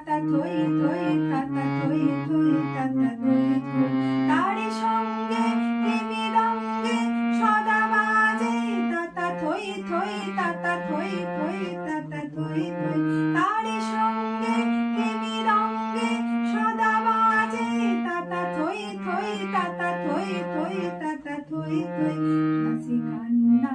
তাতা থই তাতা থই থই তাতা থই থই। তারি সঙ্গে প্রেমী রঙ্গে সদা বাজে তাতা থই থই তাতা থই থই তাতা থই থই। তারি সঙ্গে প্রেমী রঙ্গে সদা তাতা থই থই তাতা থই থই তাতা থই থই। হাসি কান্না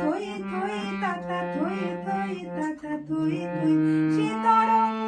থই থই তাতা থই থই তাতা থই থই। সে তরঙ্গে